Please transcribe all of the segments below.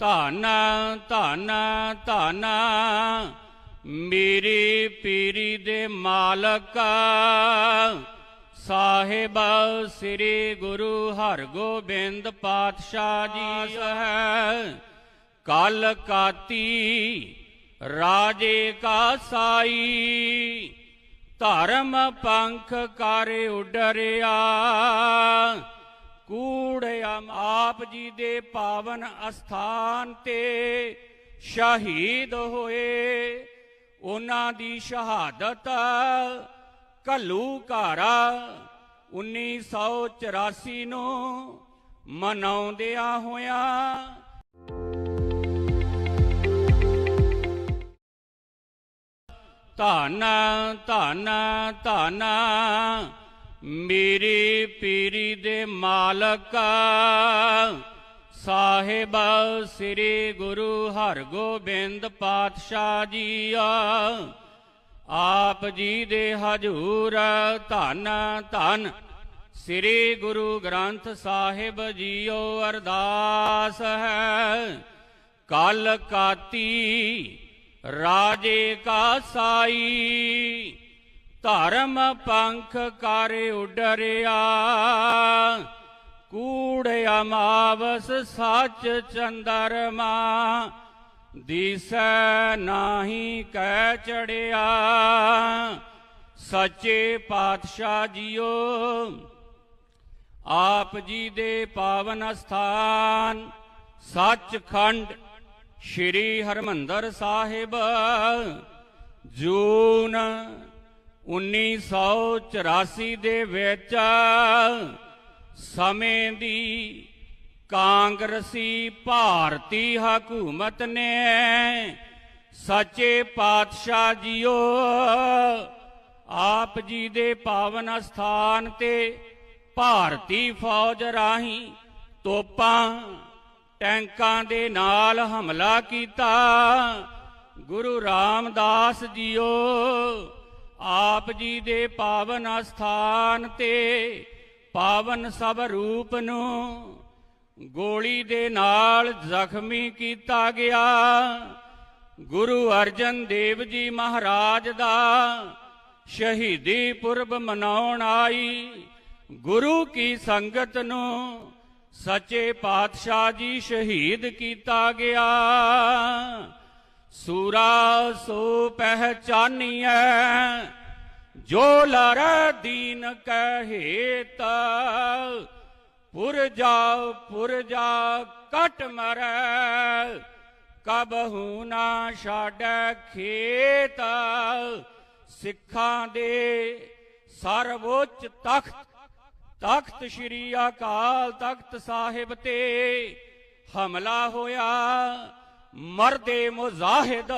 ਧੰਨ ਧੰਨ ਧੰਨ, ਮੇਰੀ ਪੀਰੀ ਦੇ ਮਾਲਕ, ਸਾਹਿਬ ਸ੍ਰੀ ਗੁਰੂ ਹਰਗੋਬਿੰਦ ਪਾਤਸ਼ਾਹ ਜੀ ਹੈ ਕਲ ਕਾਤੀ ਰਾਜੇ ਕਾ ਸਾਈ, ਧਰਮ ਪੰਖ ਕਰ ਉਡਰਿਆ। ਕੂੜਿਆਮ ਆਪ ਜੀ ਦੇ ਪਾਵਨ ਅਸਥਾਨ ਤੇ ਸ਼ਹੀਦ ਹੋਏ। ਉਹਨਾਂ ਦੀ ਸ਼ਹਾਦਤ ਕੱਲੂ ਘਾਰਾ 1984 ਨੂੰ ਮਨਾਉਂਦਿਆਂ ਹੋਇਆਂ। ਧਨ, ਧੰਨ ਧੰਨ ਮੇਰੀ ਪੀਰੀ ਦੇ ਮਾਲਕ ਸਾਹਿਬ, ਸ੍ਰੀ ਗੁਰੂ ਹਰਗੋਬਿੰਦ ਪਾਤਸ਼ਾਹ ਜੀ, ਆਪ ਜੀ ਦੇ ਹਜੂਰ ਧੰਨ ਧੰਨ ਸ੍ਰੀ ਗੁਰੂ ਗ੍ਰੰਥ ਸਾਹਿਬ ਜੀਓ ਅਰਦਾਸ ਹੈ। ਕਲ ਕਾਤੀ ਰਾਜੇ ਕਾ ਸਾਈ ਧਰਮ ਪੰਖ ਕਰ ਉਡਰਿਆ। ਕੂੜ ਅਮਾਵਸ ਸੱਚ ਚੰਦਰਮਾ। ਦਿਸੈ ਨਾਹੀ ਕਹਿ ਚੜਿਆ। ਸੱਚੇ ਪਾਤਸ਼ਾਹ ਜੀਓ, ਆਪ ਜੀ ਦੇ ਪਾਵਨ ਸਥਾਨ। ਸੱਚਖੰਡ ਸ਼੍ਰੀ ਹਰਮੰਦਰ ਸਾਹਿਬ, ਜੂਨ 1984 ਦੇ ਵਿੱਚ ਸਮੇਂ ਦੀ ਕਾਂਗਰਸੀ ਭਾਰਤੀ ਹਕੂਮਤ ਨੇ ਸੱਚੇ ਪਾਤਸ਼ਾਹ ਜੀਓ ਆਪ ਜੀ ਦੇ ਪਾਵਨ ਸਥਾਨ ਤੇ ਭਾਰਤੀ ਫੌਜ ਰਾਹੀਂ ਤੋਪਾਂ, ਟੈਂਕਾਂ ਦੇ ਨਾਲ ਹਮਲਾ ਕੀਤਾ। ਗੁਰੂ ਰਾਮਦਾਸ ਜੀਓ ਆਪ ਜੀ ਦੇ ਪਾਵਨ ਅਸਥਾਨ ਤੇ ਪਾਵਨ ਸਭ ਰੂਪ ਨੂੰ ਗੋਲੀ ਦੇ ਨਾਲ ਜ਼ਖਮੀ ਕੀਤਾ ਗਿਆ। ਗੁਰੂ ਅਰਜਨ ਦੇਵ ਜੀ ਮਹਾਰਾਜ ਦਾ ਸ਼ਹੀਦੀ ਪੁਰਬ ਮਨਾਉਣ ਆਈ। ਗੁਰੂ ਕੀ ਸੰਗਤ ਨੂੰ ਸੱਚੇ ਪਾਤਸ਼ਾਹ ਜੀ ਸ਼ਹੀਦ ਕੀਤਾ ਗਿਆ। ਸੂਰਾ ਸੋ ਪਹਿਚਾਨੀਐ, ਜੋ ਲਰ ਦੀਨ ਕਹੇਤ ਪੁਰਜਾ ਪੁਰਜਾ ਕਟ ਮਰੈ ਕਬਹੂ ਨਾ ਛਾੜੈ ਖੇਤ, ਸਿੱਖਾਂ ਦੇ ਸਰਵੋੱਚ ਤਖਤ ਤਖਤ ਸ੍ਰੀ ਅਕਾਲ ਤਖਤ ਸਾਹਿਬ ਤੇ ਹਮਲਾ ਹੋਇਆ। ਮਰਦੇ ਮੁਜ਼ਾਹਿਦ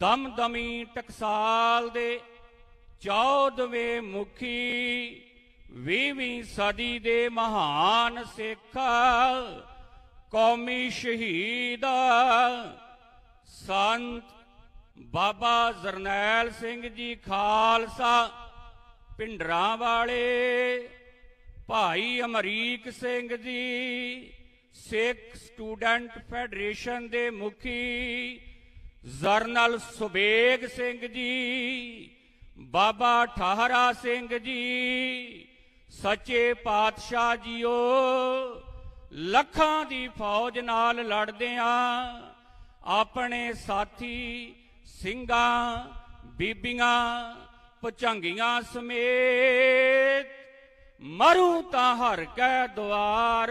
ਦਮਦਮੀ ਟਕਸਾਲ ਦੇ 14ਵੇਂ ਮੁਖੀ 20ਵੀਂ ਸਦੀ ਦੇ ਮਹਾਨ ਸਿੱਖ ਕੌਮੀ ਸ਼ਹੀਦ ਸੰਤ ਬਾਬਾ ਜਰਨੈਲ ਸਿੰਘ ਜੀ ਖਾਲਸਾ, ਪਿੰਡਰਾਂ ਵਾਲੇ ਭਾਈ ਅਮਰੀਕ ਸਿੰਘ ਜੀ ਸਿੱਖ ਸਟੂਡੈਂਟ ਫੈਡਰੇਸ਼ਨ ਦੇ ਮੁਖੀ ਜਰਨਲ ਸੁਬੇਗ ਸਿੰਘ ਜੀ, ਬਾਬਾ ਠਾਹਰਾ ਸਿੰਘ ਜੀ, ਸੱਚੇ ਪਾਤਸ਼ਾਹ ਜੀਓ, ਲੱਖਾਂ ਦੀ ਫੌਜ ਨਾਲ ਲੜਦੇ ਆ ਆਪਣੇ ਸਾਥੀ ਸਿੰਘਾਂ, ਬੀਬੀਆਂ ਪਚੰਗੀਆਂ ਸਮੇਤ ਮਰੂ ਤਾਂ ਹਰ ਕੈ ਦੁਆਰ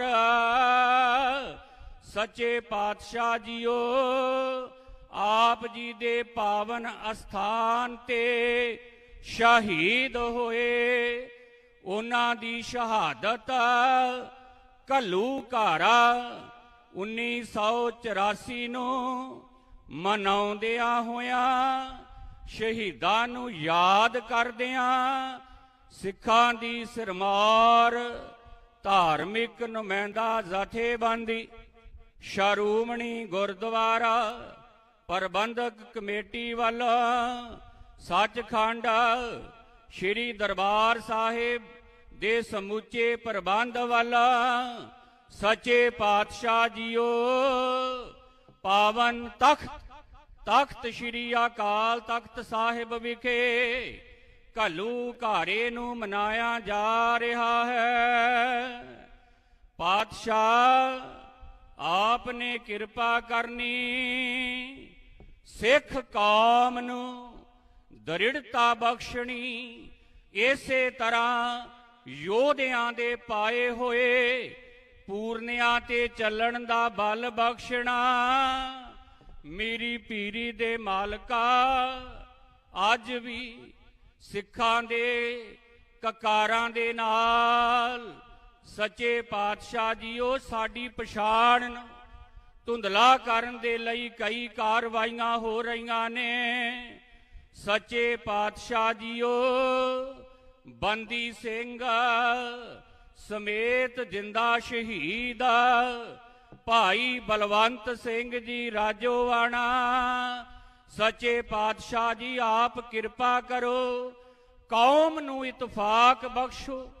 ਸੱਚੇ ਪਾਤਸ਼ਾਹ ਜੀਓ, ਆਪ ਜੀ ਦੇ ਪਾਵਨ ਅਸਥਾਨ ਤੇ ਸ਼ਹੀਦ ਹੋਏ। ਉਹਨਾਂ ਦੀ ਸ਼ਹਾਦਤ ਕੱਲੂ ਘਾਰਾ। 1984 ਨੂੰ ਮਨਾਉਂਦਿਆਂ ਹੋਇਆਂ ਸ਼ਹੀਦਾਂ ਨੂੰ ਯਾਦ ਕਰਦਿਆਂ ਸਿੱਖਾਂ ਦੀ ਸਿਰਮਾਰ ਧਾਰਮਿਕ ਨੁਮਾਇੰਦਾ ਜਥੇਬੰਦੀ, ਸ਼ਰੂਮਣੀ ਗੁਰਦੁਆਰਾ, ਪ੍ਰਬੰਧਕ ਕਮੇਟੀ ਵੱਲ, ਸੱਚਖੰਡ, ਸ੍ਰੀ ਦਰਬਾਰ ਸਾਹਿਬ ਦੇ ਸਮੁੱਚੇ ਪ੍ਰਬੰਧ ਵੱਲ, ਸੱਚੇ ਪਾਤਸ਼ਾਹ ਜੀਓ, ਪਾਵਨ ਤਖਤ ਤਖਤ ਸ੍ਰੀ ਅਕਾਲ ਤਖਤ ਸਾਹਿਬ ਵਿਖੇ ਘੱਲੂ ਘਾਰੇ ਨੂੰ ਮਨਾਇਆ ਜਾ ਰਿਹਾ ਹੈ। ਪਾਤਸ਼ਾਹ ਆਪ ਨੇ ਕਿਰਪਾ ਕਰਨੀ। ਸਿੱਖ ਕੌਮ ਨੂੰ ਦ੍ਰਿੜਤਾ ਬਖਸ਼ਣੀ। ਇਸੇ ਤਰ੍ਹਾਂ ਯੋਧਿਆਂ ਦੇ ਪਾਏ ਹੋਏ ਪੂਰਨਿਆਂ ਤੇ ਚੱਲਣ ਦਾ ਬਲ ਬਖਸ਼ਣਾ। ਮੇਰੀ ਪੀਰੀ ਦੇ ਮਾਲਕਾ, ਅੱਜ ਵੀ ਸਿੱਖਾਂ ਦੇ, ਕਕਾਰਾਂ ਦੇ ਨਾਲ ਸੱਚੇ ਪਾਤਸ਼ਾਹ ਜੀਓ ਸਾਡੀ ਪਛਾਣ ਧੁੰਦਲਾ ਕਰਨ ਦੇ ਲਈ ਕਈ ਕਾਰਵਾਈਆਂ ਹੋ ਰਹੀਆਂ ਨੇ। ਸੱਚੇ ਪਾਤਸ਼ਾਹ ਜੀਓ, ਬੰਦੀ ਸਿੰਘ ਸਮੇਤ ਜਿੰਦਾ ਸ਼ਹੀਦ, ਭਾਈ ਬਲਵੰਤ ਸਿੰਘ ਜੀ ਰਾਜੋਵਾਣਾ ਸੱਚੇ ਪਾਤਸ਼ਾਹ ਜੀ, ਆਪ ਕਿਰਪਾ ਕਰੋ। ਕੌਮ ਨੂੰ ਇਤਫਾਕ ਬਖਸ਼ੋ।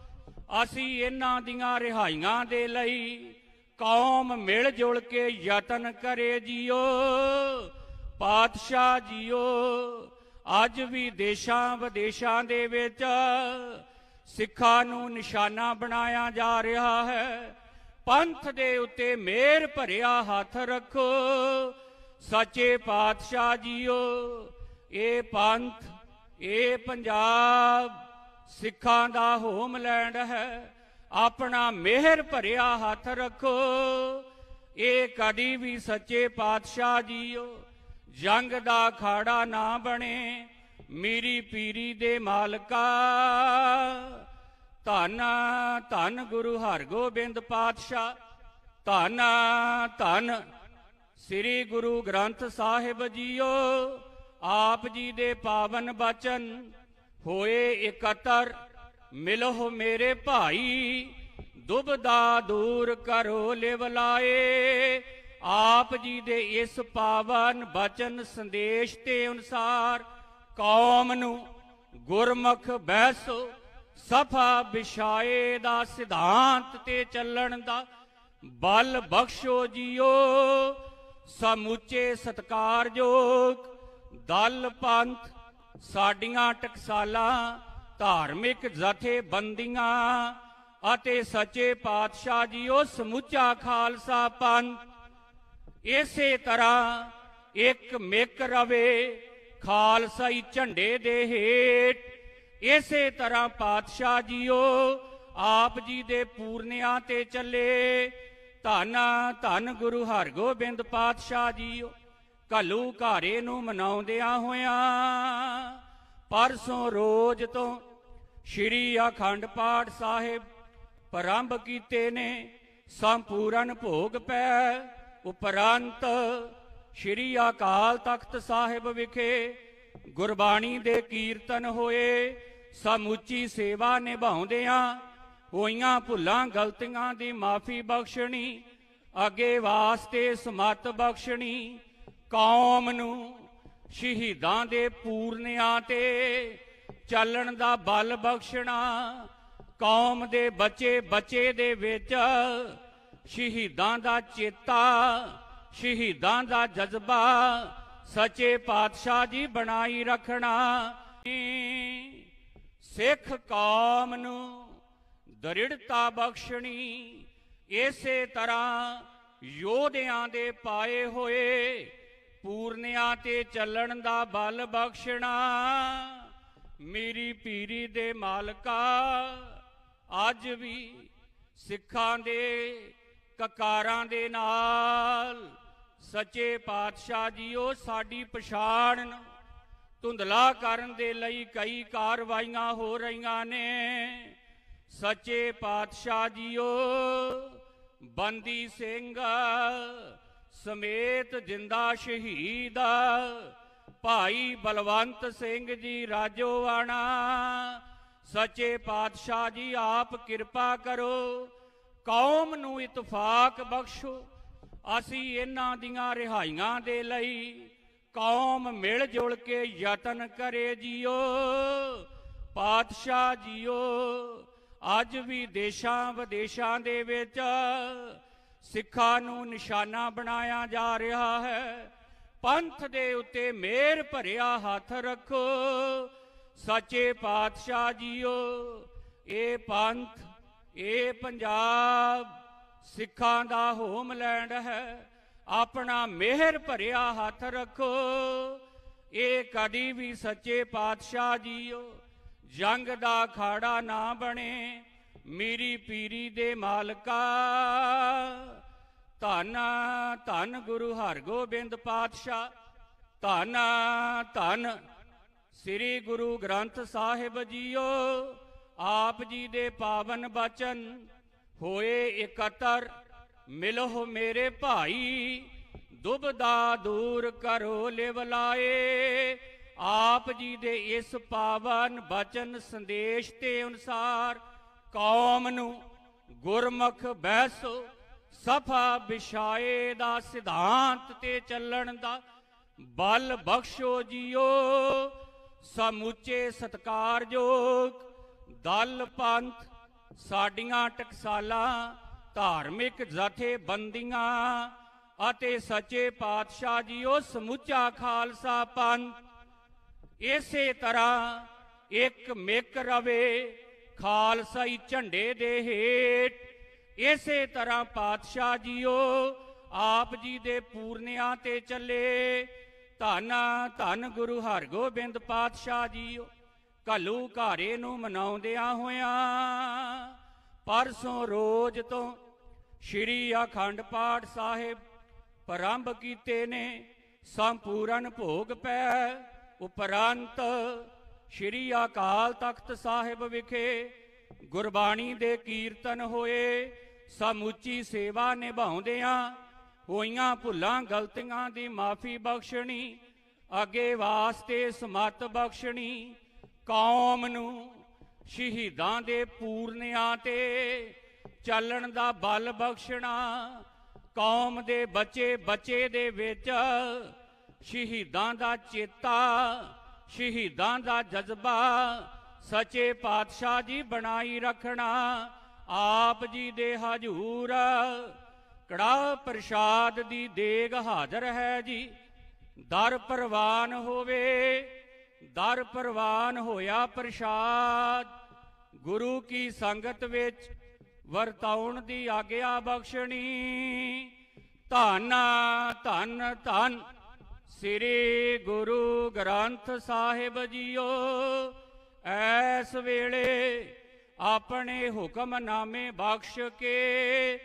ਅਸੀਂ ਇਹਨਾਂ ਦੀਆਂ ਰਿਹਾਈਆਂ ਦੇ ਲਈ ਕੌਮ ਮਿਲ ਜੁਲ ਕੇ ਯਤਨ ਕਰੇ ਜੀਓ। ਪਾਤਸ਼ਾਹ ਜੀਓ, ਅੱਜ ਵੀ ਦੇਸ਼ਾਂ ਵਿਦੇਸ਼ਾਂ ਦੇ ਵਿੱਚ ਸਿੱਖਾਂ ਨੂੰ ਨਿਸ਼ਾਨਾ ਬਣਾਇਆ ਜਾ ਰਿਹਾ ਹੈ। ਪੰਥ ਦੇ ਉੱਤੇ ਮਿਹਰ ਭਰਿਆ ਹੱਥ ਰੱਖੋ। ਸੱਚੇ ਪਾਤਸ਼ਾਹ ਜੀਓ, ਇਹ ਪੰਥ, ਇਹ ਪੰਜਾਬ ਸਿੱਖਾਂ ਦਾ ਹੋਮਲੈਂਡ ਹੈ। ਆਪਣਾ ਮਿਹਰ ਭਰਿਆ ਹੱਥ ਰੱਖੋ। ਇਹ ਕਦੀ ਵੀ ਸੱਚੇ ਪਾਤਸ਼ਾਹ ਜੀਓ, ਜੰਗ ਦਾ ਖਾੜਾ ਨਾ ਬਣੇ। ਮੇਰੀ ਪੀਰੀ ਦੇ ਮਾਲਕਾ, ਧੰਨ ਧੰਨ ਗੁਰੂ ਹਰਗੋਬਿੰਦ ਪਾਤਸ਼ਾਹ, ਧੰਨ ਧੰਨ ਸ੍ਰੀ ਗੁਰੂ ਗ੍ਰੰਥ ਸਾਹਿਬ ਜੀਓ, ਆਪ ਜੀ ਦੇ ਪਾਵਨ ਬਚਨ, ਹੋਏ ਇਕੱਤਰ ਮਿਲੋ ਮੇਰੇ ਭਾਈ, ਦੁਬਦਾ ਦੂਰ ਕਰੋ ਲਿਵਲਾਏ ਆਪ ਜੀ ਦੇ ਇਸ ਪਾਵਨ ਬਚਨ ਸੰਦੇਸ਼ ਤੇ ਅਨੁਸਾਰ ਕੌਮ ਨੂੰ ਗੁਰਮੁਖ ਬੈਸੋ ਸਫਾ ਵਿਛਾਏ ਦਾ ਸਿਧਾਂਤ ਤੇ ਚੱਲਣ ਦਾ ਬਲ ਬਖਸ਼ੋ ਜੀਓ। ਸਮੁੱਚੇ ਸਤਕਾਰਯੋਗ ਦਲ ਪੰਥ, ਸਾਡੀਆਂ ਟਕਸਾਲਾਂ, ਧਾਰਮਿਕ ਜਥੇਬੰਦੀਆਂ ਅਤੇ ਸੱਚੇ ਪਾਤਸ਼ਾਹ ਜੀਓ ਸਮੁੱਚਾ ਖਾਲਸਾ ਪੰਥ। ਇਸੇ ਤਰ੍ਹਾਂ ਇੱਕ ਮਿਕ ਰਵੇ ਖਾਲਸਾਈ ਝੰਡੇ ਦੇ ਹੇਠ। ਇਸੇ ਤਰ੍ਹਾਂ ਪਾਤਸ਼ਾਹ ਜੀਓ, ਆਪ ਜੀ ਦੇ ਪੂਰਨਿਆਂ ਤੇ ਚੱਲੇ। ਧੰਨ ਧੰਨ ਗੁਰੂ ਹਰਗੋਬਿੰਦ ਪਾਤਸ਼ਾਹ ਜੀਓ, ਘੱਲੂ ਘਾਰੇ ਨੂੰ ਮਨਾਉਂਦਿਆਂ ਹੋਇਆਂ ਪਰਸੋਂ ਰੋਜ਼ ਤੋਂ ਸ਼੍ਰੀ ਅਖੰਡ ਪਾਠ ਸਾਹਿਬ ਪ੍ਰਾਰੰਭ ਕੀਤੇ ਨੇ, ਸੰਪੂਰਨ ਭੋਗ ਪੈ ਉਪਰੰਤ ਸ਼੍ਰੀ ਅਕਾਲ ਤਖਤ ਸਾਹਿਬ ਵਿਖੇ ਗੁਰਬਾਣੀ ਦੇ ਕੀਰਤਨ ਹੋਏ, ਸਮੁੱਚੀ ਸੇਵਾ ਨਿਭਾਉਂਦਿਆਂ ਹੋਈਆਂ ਭੁੱਲਾਂ ਗਲਤੀਆਂ ਦੀ ਮਾਫੀ ਬਖਸ਼ਣੀ, ਅੱਗੇ ਵਾਸਤੇ ਸਮਤ ਬਖਸ਼ਣੀ, ਕੌਮ ਨੂੰ ਸ਼ਹੀਦਾਂ ਦੇ ਪੂਰਨਿਆਂ ਤੇ ਚੱਲਣ ਦਾ ਬਲ ਬਖਸ਼ਣਾ, ਕੌਮ ਦੇ ਬੱਚੇ ਬੱਚੇ ਦੇ ਵਿੱਚ ਸ਼ਹੀਦਾਂ ਦਾ ਚੇਤਾ, ਸ਼ਹੀਦਾਂ ਦਾ ਜਜ਼ਬਾ, ਸੱਚੇ ਪਾਤਸ਼ਾਹ ਜੀ ਬਣਾਈ ਰੱਖਣਾ, ਸਿੱਖ ਕੌਮ ਨੂੰ ਦ੍ਰਿੜਤਾ ਬਖਸ਼ਣੀ, ਇਸੇ ਤਰ੍ਹਾਂ ਯੋਧਿਆਂ ਦੇ ਪਾਏ ਹੋਏ ਪੂਰਨਿਆਂ ਤੇ ਚੱਲਣ ਦਾ ਬਲ ਬਖਸ਼ਣਾ। ਮੇਰੀ ਪੀਰੀ ਦੇ ਮਾਲਕਾ, ਅੱਜ ਵੀ ਸਿੱਖਾਂ ਦੇ ਕਕਾਰਾਂ ਦੇ ਨਾਲ ਸੱਚੇ ਪਾਤਸ਼ਾਹ ਜੀਓ ਸਾਡੀ ਪਛਾਣ ਧੁੰਦਲਾ ਕਰਨ ਦੇ ਲਈ ਕਈ ਕਾਰਵਾਈਆਂ ਹੋ ਰਹੀਆਂ ਨੇ। ਸੱਚੇ ਪਾਤਸ਼ਾਹ ਜੀਓ, ਬੰਦੀ ਸਿੰਘ ਸਮੇਤ ਜਿੰਦਾ ਸ਼ਹੀਦ, ਭਾਈ ਬਲਵੰਤ ਸਿੰਘ ਜੀ ਰਾਜੋਵਾਣਾ ਸੱਚੇ ਪਾਤਸ਼ਾਹ ਜੀ, ਆਪ ਕਿਰਪਾ ਕਰੋ, ਕੌਮ ਨੂੰ ਇਤਫਾਕ ਬਖਸ਼ੋ। ਅਸੀਂ ਇਹਨਾਂ ਦੀਆਂ ਰਿਹਾਈਆਂ ਦੇ ਲਈ ਕੌਮ ਮਿਲ ਜੁਲ ਕੇ ਯਤਨ ਕਰੇ ਜੀਓ। ਪਾਤਸ਼ਾਹ ਜੀਓ ਅੱਜ ਵੀ ਦੇਸ਼ਾਂ ਵਿਦੇਸ਼ਾਂ ਦੇ ਵਿੱਚ ਸਿੱਖਾਂ ਨੂੰ ਨਿਸ਼ਾਨਾ ਬਣਾਇਆ ਜਾ ਰਿਹਾ ਹੈ। ਪੰਥ ਦੇ ਉੱਤੇ ਮਿਹਰ ਭਰਿਆ ਹੱਥ ਰੱਖੋ। ਸੱਚੇ ਪਾਤਸ਼ਾਹ ਜੀਓ, ਇਹ ਪੰਥ, ਇਹ ਪੰਜਾਬ ਸਿੱਖਾਂ ਦਾ ਹੋਮਲੈਂਡ ਹੈ। ਆਪਣਾ ਮਿਹਰ ਭਰਿਆ ਹੱਥ ਰੱਖੋ। ਇਹ ਕਦੀ ਵੀ ਸੱਚੇ ਪਾਤਸ਼ਾਹ ਜੀਓ ਜੰਗ ਦਾ ਖਾੜਾ ਨਾ ਬਣੇ, ਮੇਰੀ ਪੀਰੀ ਦੇ ਮਾਲਕਾ। ਧੰਨ ਧੰਨ ਗੁਰੂ ਹਰਗੋਬਿੰਦ ਪਾਤਸ਼ਾਹ, ਧੰਨ ਧੰਨ ਸ੍ਰੀ ਗੁਰੂ ਗ੍ਰੰਥ ਸਾਹਿਬ ਜੀਓ। ਆਪ ਜੀ ਦੇ ਪਾਵਨ ਬਚਨ ਹੋਏ ਇਕੱਤਰ ਮਿਲੋ ਮੇਰੇ ਭਾਈ, ਦੁਬਦਾ ਦੂਰ ਕਰੋ ਲਿਵਲਾਏ ਆਪ ਜੀ ਦੇ ਇਸ ਪਾਵਨ ਬਚਨ ਸੰਦੇਸ਼ ਤੇ ਅਨੁਸਾਰ ਕੌਮ ਨੂੰ ਗੁਰਮੁਖ ਬਹਿਸੋ, ਸਫਾ ਵਿਛਾਏ ਦਾ ਸਿਧਾਂਤ ਤੇ ਚੱਲਣ ਦਾ ਬਲ ਬਖਸ਼ੋ ਜੀਓ, ਸਮੁੱਚੇ ਸਤਕਾਰਯੋਗ ਦਲ ਪੰਥ, ਸਾਡੀਆਂ ਟਕਸਾਲਾਂ, ਧਾਰਮਿਕ ਜਥੇਬੰਦੀਆਂ ਅਤੇ ਸੱਚੇ ਪਾਤਸ਼ਾਹ ਜੀਓ, ਸਮੁੱਚਾ ਖਾਲਸਾ ਪੰਥ। ਇਸੇ ਤਰ੍ਹਾਂ ਇੱਕ ਮਿਕ ਰਵੇ ਖਾਲਸਾਈ ਝੰਡੇ ਦੇ ਹੇਠ। ਇਸੇ ਤਰ੍ਹਾਂ ਪਾਤਸ਼ਾਹ ਜੀਓ, ਆਪ ਜੀ ਦੇ ਪੂਰਨਿਆਂ ਤੇ ਚੱਲੇ। ਧੰਨ ਧੰਨ ਗੁਰੂ ਹਰਗੋਬਿੰਦ ਪਾਤਸ਼ਾਹ ਜੀਓ, ਘੱਲੂ ਘਾਰੇ ਨੂੰ ਮਨਾਉਂਦਿਆਂ ਹੋਇਆਂ। ਪਰਸੋਂ ਰੋਜ਼ ਤੋਂ ਸ਼੍ਰੀ ਅਖੰਡ ਪਾਠ ਸਾਹਿਬ ਪ੍ਰਾਰੰਭ ਕੀਤੇ ਨੇ, ਸੰਪੂਰਨ ਭੋਗ ਪੈ ਉਪਰੰਤ ਸ਼੍ਰੀ ਅਕਾਲ ਤਖਤ ਸਾਹਿਬ ਵਿਖੇ ਗੁਰਬਾਣੀ ਦੇ ਕੀਰਤਨ ਹੋਏ। ਸਮੁੱਚੀ ਸੇਵਾ ਨਿਭਾਉਂਦਿਆਂ ਹੋਈਆਂ ਭੁੱਲਾਂ ਗਲਤੀਆਂ ਦੀ ਮਾਫੀ ਬਖਸ਼ਣੀ, ਅੱਗੇ ਵਾਸਤੇ ਸਮਤ ਬਖਸ਼ਣੀ, ਕੌਮ ਨੂੰ ਸ਼ਹੀਦਾਂ ਦੇ ਪੂਰਨਿਆਂ ਤੇ ਚੱਲਣ ਦਾ ਬਲ ਬਖਸ਼ਣਾ, ਕੌਮ ਦੇ ਬੱਚੇ ਬੱਚੇ ਦੇ ਵਿੱਚ ਸ਼ਹੀਦਾਂ ਦਾ ਚੇਤਾ, ਸ਼ਹੀਦਾਂ ਦਾ ਜਜ਼ਬਾ, ਸੱਚੇ ਪਾਤਸ਼ਾਹ ਜੀ ਬਣਾਈ ਰੱਖਣਾ, ਆਪ ਜੀ ਦੇ ਹਜੂਰ। ਕੜਾ ਪ੍ਰਸ਼ਾਦ ਦੀ ਦੇਗ ਹਾਜ਼ਰ ਹੈ ਜੀ, ਦਰ ਪ੍ਰਵਾਨ ਹੋਵੇ, ਦਰ ਪ੍ਰਵਾਨ ਹੋਇਆ ਪ੍ਰਸ਼ਾਦ। ਗੁਰੂ ਕੀ ਸੰਗਤ ਵਿੱਚ ਵਰਤਾਉਣ ਦੀ ਆਗਿਆ ਬਖਸ਼ਣੀ। ਧੰਨ ਧੰਨ ਧੰਨ। ਸ੍ਰੀ ਗੁਰੂ ਗ੍ਰੰਥ ਸਾਹਿਬ ਜੀਓ ਐਸ ਵੇਲੇ ਆਪਣੇ ਹੁਕਮਨਾਮੇ ਬਖਸ਼ ਕੇ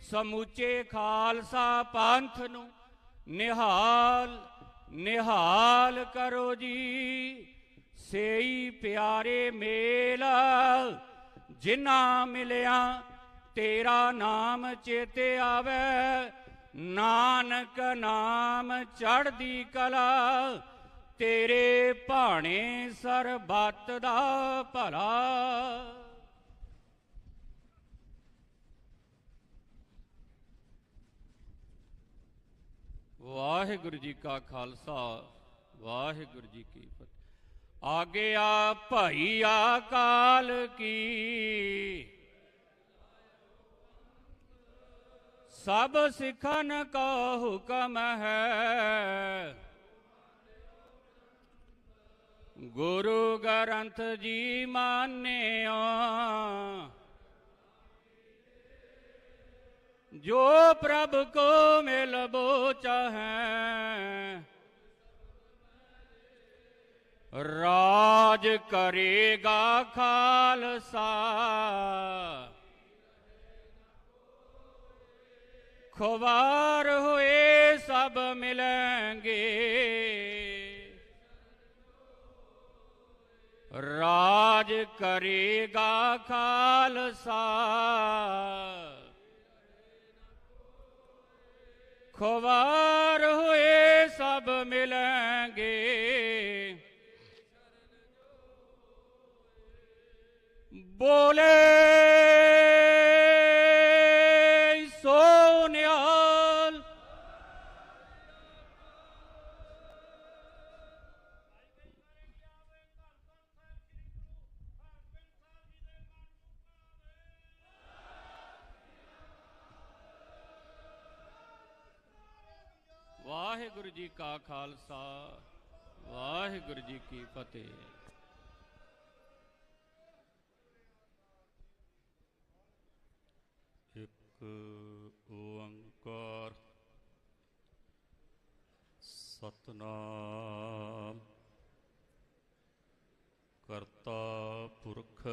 ਸਮੁੱਚੇ ਖਾਲਸਾ ਪੰਥ ਨੂੰ ਨਿਹਾਲ ਨਿਹਾਲ ਕਰੋ ਜੀ। ਸੇਈ ਪਿਆਰੇ ਮੇਲ ਜਿਨ੍ਹਾਂ ਮਿਲਿਆ, ਤੇਰਾ ਨਾਮ ਚੇਤੇ ਆਵੇ। ਨਾਨਕ ਨਾਮ ਚੜ੍ਹਦੀ ਕਲਾ, ਤੇਰੇ ਭਾਣੇ ਸਰਬੱਤ ਦਾ ਭਲਾ। ਵਾਹਿਗੁਰੂ ਜੀ ਕਾ ਖਾਲਸਾ, ਵਾਹਿਗੁਰੂ ਜੀ ਕੀ ਫਤਿਹ। ਆਗਿਆ ਭਾਈ ਆਕਾਲ ਕੀ। ਸਭ ਸਿਖਨ ਕਾ ਹੁਕਮ ਹੈ। ਗੁਰੂ ਗ੍ਰੰਥ ਜੀ ਮਾਨਿਓ ਜੋ ਪ੍ਰਭ ਕੋ ਮਿਲਬੋ ਚਾਹੈ ਰਾਜ ਕਰੇਗਾ ਖਾਲਸਾ। ਖੁਵਾਰ ਹੋਏ ਸਭ ਮਿਲਣਗੇ। ਰਾਜ ਕਰੇਗਾ ਖਾਲਸਾ। ਖੁਵਾਰ ਹੋਏ ਸਭ ਮਿਲਣਗੇ। ਬੋਲੇ ਕਾ ਖਾਲਸਾ ਵਾਹਿਗੁਰੂ ਜੀ ਕੀ ਫਤਿਹ ਇੱਕ ਓੰਕਾਰ ਸਤਨਾਮ ਕਰਤਾ ਪੁਰਖ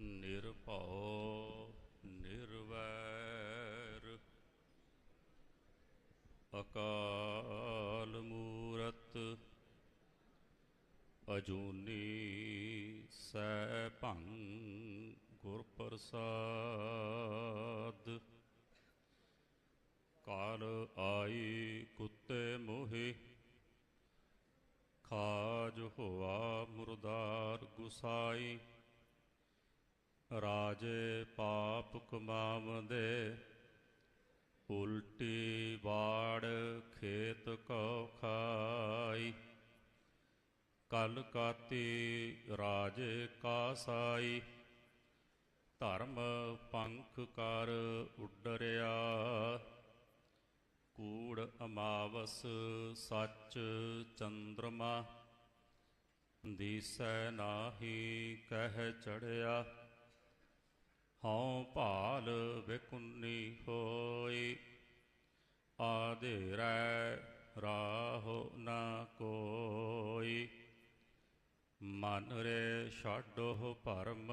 ਨਿਰਭਉ ਅਜੂਨੀ ਸੈਭੰ ਗੁਰ ਪ੍ਰਸਾਦ ਕਾਲ ਆਈ ਕੁੱਤੇ ਮੋਹਿ, ਖਾਜ ਹੋਆ ਮੁਰਦਾਰ ਗੁਸਾਈ। ਰਾਜੇ ਪਾਪ ਕਮਾਵਦੇ, ਉਲਟੀ ਬਾੜ ਖੇਤ ਕੋ ਖਾਈ। ਕਲ ਕਾਤੀ ਰਾਜੇ ਕਾ ਸਾਈ। ਧਰਮ ਪੰਖ ਕਰ ਉੱਡਰਿਆ। ਕੂੜ ਅਮਾਵਸ ਸੱਚ ਚੰਦਰਮਾ। ਦੀਸੈ ਨਾਹੀ ਕਹਿ ਚੜਿਆ। ਹਉ ਭਾਲ ਵਿਕੁੰਨੀ ਹੋਈ। ਆਧੇਰੈ ਰਾਹੋ ਨਾ ਕੋਈ। ਮਨ ਰੇ ਛਾਡੋ ਭਰਮ,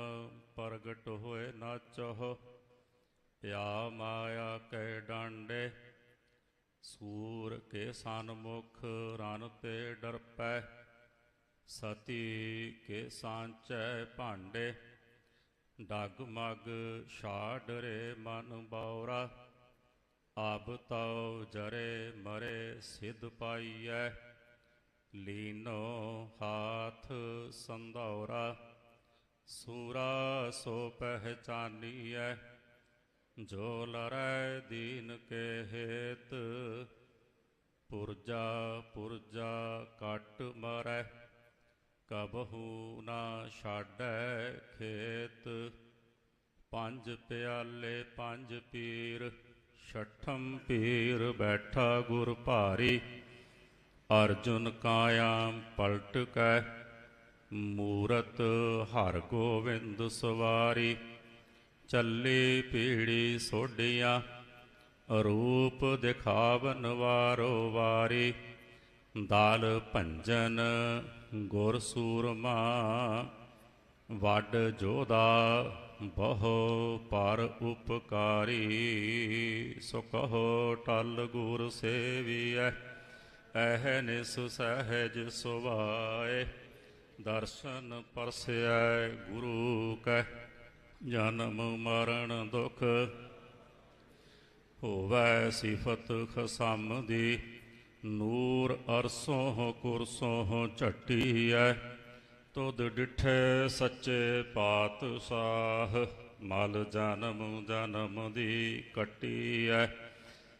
ਪ੍ਰਗਟ ਹੋਏ ਨਾਚੋ ਪਿਆ ਮਾਇਆ ਕੈ ਡਾਂਡੇ, ਸੂਰ ਕੇ ਸਨਮੁਖ ਰਨ ਤੇ ਡਰਪੈ। ਸਤੀ ਕੇ ਸਾਂਚੈ ਭਾਂਡੇ, ਡਗ ਮਗ ਛਾੜ ਰੇ ਮਨ ਬੌਰਾ। ਆਬ ਤਉ ਜਰੇ ਮਰੇ ਸਿਧ ਪਾਈਐ। ਲੀਨੋ ਹਾਥ ਸੰਧੌਰਾ, ਸੂਰਾ ਸੋ ਪਹਿਚਾਨੀਐ, ਜੋ ਲਰੈ ਦੀਨ ਕੇ ਹੇਤ, ਪੁਰਜਾ ਪੁਰਜਾ ਕਟ ਮਰੈ, ਕਬਹੂ ਨਾ ਛਾਡੈ ਖੇਤ, ਪੰਜ ਪਿਆਲੇ ਪੰਜ ਪੀਰ, ਛਠਮ ਪੀਰ ਬੈਠਾ ਗੁਰ ਭਾਰੀ। ਅਰਜੁਨ ਕਾਇਆਮ ਪਲਟ ਕੈ, ਮੂਰਤ ਹਰ ਗੋਵਿੰਦ ਸਵਾਰੀ। ਚੱਲੀ ਪੀੜੀ ਸੋਡੀਆਂ ਰੂਪ ਦਿਖਾਵਨ ਵਾਰੋ ਵਾਰੀ। ਦਾਲ ਭੰਜਨ ਗੁਰ ਸੂਰਮਾ, ਵੱਡ ਜੋਦਾ ਬਹੁ ਪਰ ਉਪਕਾਰੀ। ਸੋ ਕਹੋ ਟਲ ਗੁਰ ਸੇਵੀਐ। ਐਹਨਿਸ ਸਹਿਜ ਸੁਭਾਏ, ਦਰਸ਼ਨ ਪਰਸੈ ਗੁਰੂ ਕੈ, ਜਨਮ ਮਰਨ ਦੁਖ ਹੋਵੈ ਸਿਫਤ ਖਸਮ ਦੀ, ਨੂਰ ਅਰਸੋਂ ਕੁਰਸੋਂ ਝਟੀਐ, ਤੁਧ ਡਿਠੇ ਸੱਚੇ ਪਾਤਸ਼ਾਹ, ਮਲ ਜਨਮ ਜਨਮ ਦੀ ਕਟੀਐ।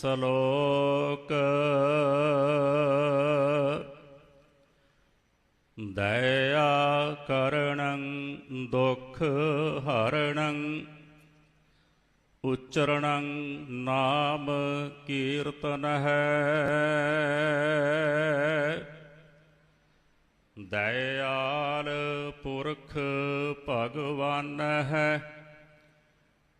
ਸ਼ਲੋਕ। ਦਇਆ ਕਰਣੰ ਦੁਖ ਹਰਣੰ ਉਚਰਣੰ ਨਾਮ ਕੀਰਤਨ ਹੈ। ਦਇਆਲ ਪੁਰਖ ਭਗਵਾਨ ਹੈ।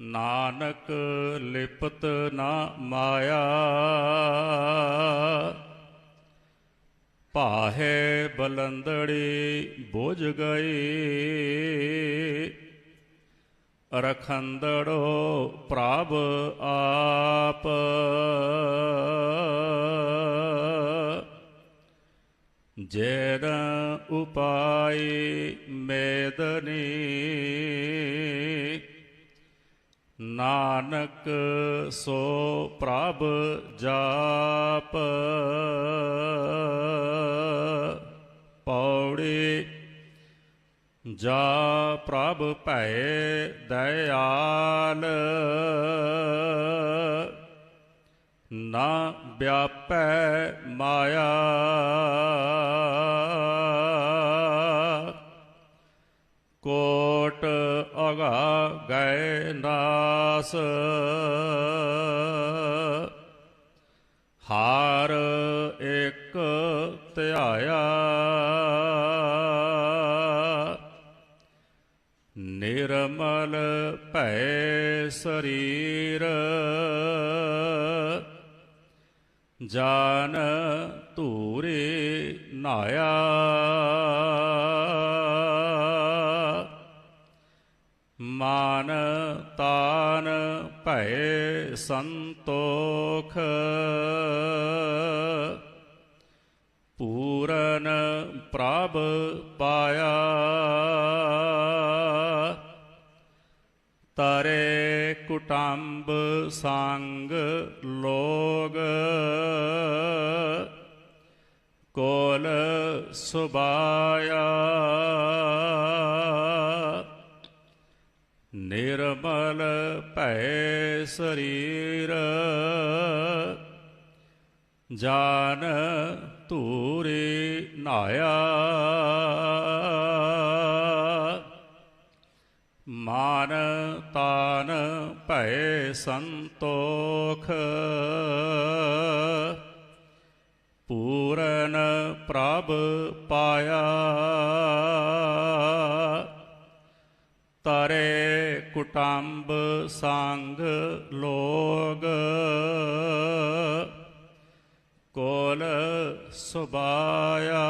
ਨਾਨਕ ਲਿਪਤ ਨਾ ਮਾਇਆ। ਪਾਹੇ ਬਲੰਦੜੀ ਬੁਝ ਗਈ ਰਖੰਦੜੋ ਪ੍ਰਭ ਆਪ। ਜੇਨ ਉਪਾਈ ਮੇਦਨੀ ਨਾਨਕ ਸੋ ਪ੍ਰਭ ਜਾਪ। ਪੌੜੀ ਜਾ ਪ੍ਰਭ ਭੈ ਦਇਆਲ। ਨਾ ਵਿਆਪੈ ਮਾਇਆ। ਅਗਾ ਗਏ ਨਾਸ। ਹਾਰ ਇੱਕ ਧਿਆਇਆ। ਨਿਰਮਲ ਭੈ ਸਰੀਰ। ਜਾਨ ਧੂਰੇ ਨਾਇਆ। ਮਾਨ ਤਾਨ ਭੈ ਸੰਤੋਖ। ਪੂਰਨ ਪ੍ਰਭ ਪਾਇਆ। ਤਰੇ ਕੁਟੰਬ ਸੰਗ ਲੋਗ। ਕੋਲ ਸੁਬਾਇਆ ਨਿਰਮਲ ਭੈ ਸਰੀਰ। ਜਾਨ ਧੂਰੇ ਨਾਇਆ। ਮਾਨ ਤਾਨ ਭੈ ਸੰਤੋਖ। ਪੂਰਨ ਪ੍ਰਭ ਪਾਇਆ। ਤਰੇ ਕੁਟੰਬ ਸੰਗ ਲੋਗ। ਕੋਲ ਸੁਬਾਇਆ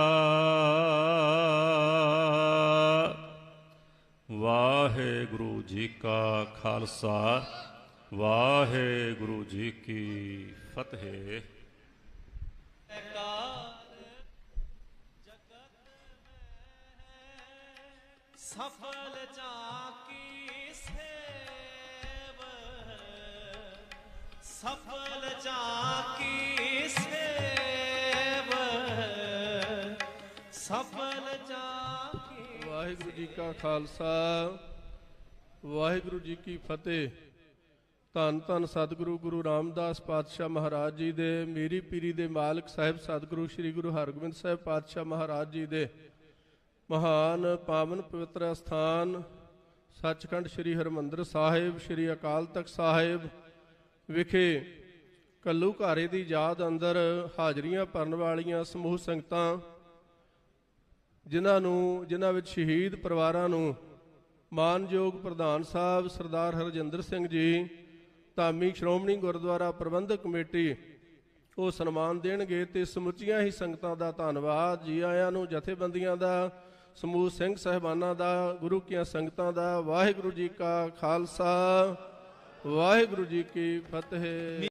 ਵਾਹਿਗੁਰੂ ਜੀ ਕਾ ਖਾਲਸਾ, ਵਾਹਿਗੁਰੂ ਜੀ ਕੀ ਫਤਿਹ। ਸਫਲ ਜਾ ਸਫਲ ਜਾ ਸੇਵ। ਸਫਲ ਜਾ ਵਾਹਿਗੁਰੂ ਜੀ ਕਾ ਖਾਲਸਾ, ਵਾਹਿਗੁਰੂ ਜੀ ਕੀ ਫਤਿਹ। ਧੰਨ ਧੰਨ ਸਤਿਗੁਰੂ ਗੁਰੂ ਰਾਮਦਾਸ ਪਾਤਸ਼ਾਹ ਮਹਾਰਾਜ ਜੀ ਦੇ, ਮੀਰੀ ਪੀਰੀ ਦੇ ਮਾਲਕ ਸਾਹਿਬ ਸਤਿਗੁਰੂ ਸ੍ਰੀ ਗੁਰੂ ਹਰਗੋਬਿੰਦ ਸਾਹਿਬ ਪਾਤਸ਼ਾਹ ਮਹਾਰਾਜ ਜੀ ਦੇ ਮਹਾਨ ਪਾਵਨ ਪਵਿੱਤਰ ਸਥਾਨ, ਸੱਚਖੰਡ ਸ੍ਰੀ ਹਰਮੰਦਰ ਸਾਹਿਬ, ਸ੍ਰੀ ਅਕਾਲ ਤਖਤ ਸਾਹਿਬ ਵਿਖੇ ਕੱਲੂ ਘਾਰੇ ਦੀ ਯਾਦ ਅੰਦਰ ਹਾਜ਼ਰੀਆਂ ਭਰਨ ਵਾਲੀਆਂ ਸਮੂਹ ਸੰਗਤਾਂ, ਜਿਨ੍ਹਾਂ ਨੂੰ, ਜਿਨ੍ਹਾਂ ਵਿੱਚ ਸ਼ਹੀਦ ਪਰਿਵਾਰਾਂ ਨੂੰ ਮਾਨਯੋਗ ਪ੍ਰਧਾਨ ਸਾਹਿਬ ਸਰਦਾਰ ਹਰਜਿੰਦਰ ਸਿੰਘ ਜੀ, ਧਾਮੀ ਸ਼੍ਰੋਮਣੀ ਗੁਰਦੁਆਰਾ ਪ੍ਰਬੰਧਕ ਕਮੇਟੀ, ਉਹ ਸਨਮਾਨ ਦੇਣਗੇ ਤੇ ਸਮੁੱਚੀਆਂ ਹੀ ਸੰਗਤਾਂ ਦਾ ਧੰਨਵਾਦ, ਜੀ ਆਇਆਂ ਨੂੰ, ਜਥੇਬੰਦੀਆਂ ਦਾ, ਸਮੂਹ ਸਿੰਘ ਸਹਿਬਾਨਾਂ ਦਾ, ਗੁਰੂ ਕੀਆਂ ਸੰਗਤਾਂ ਦਾ, ਵਾਹਿਗੁਰੂ ਜੀ ਕਾ ਖਾਲਸਾ। ਵਾਹਿਗੁਰੂ ਜੀ ਕੀ ਫਤਿਹ।